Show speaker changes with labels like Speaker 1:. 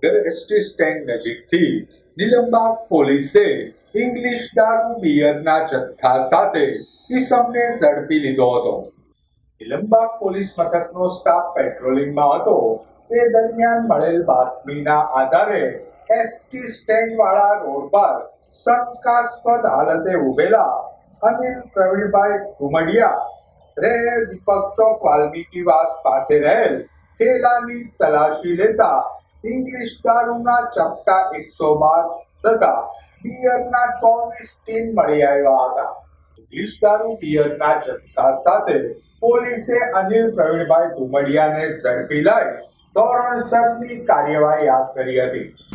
Speaker 1: ST stand નજીકથી નિલંબાગ પોલીસે English દારૂ બિયરના જથ્થા સાથે ઈસમને ઝડપી લીધો હતો. નિલંબાગ પોલીસ મથકનો સ્ટાફ પેટ્રોલિંગમાં હતો. તે દરમિયાન મળેલ બાતમીના આધારે એસટી સ્ટેન્ડ વાળા રોડ પર શંકાસ્પદ હાલતે ઉભેલા અનિલ પ્રવીણભાઈ ઘુમડિયા રહે દીપક ચોક વાલ્મીકીવાસ પાસે રહેલ થેલાની તલાશી લેતા ઇંગ્લિશ દારૂના ચપટા એકસો બાર તથા બિયરના ચોવીસ ટીન મળી આવ્યા હતા. ઇંગ્લિશ દારૂ બિયરના જથ્થા સાથે પોલીસે અનિલ પ્રવીણભાઈ ધુમડિયાને ઝડપી લઈ ધોરણસરની કાર્યવાહી હાથ ધરી હતી.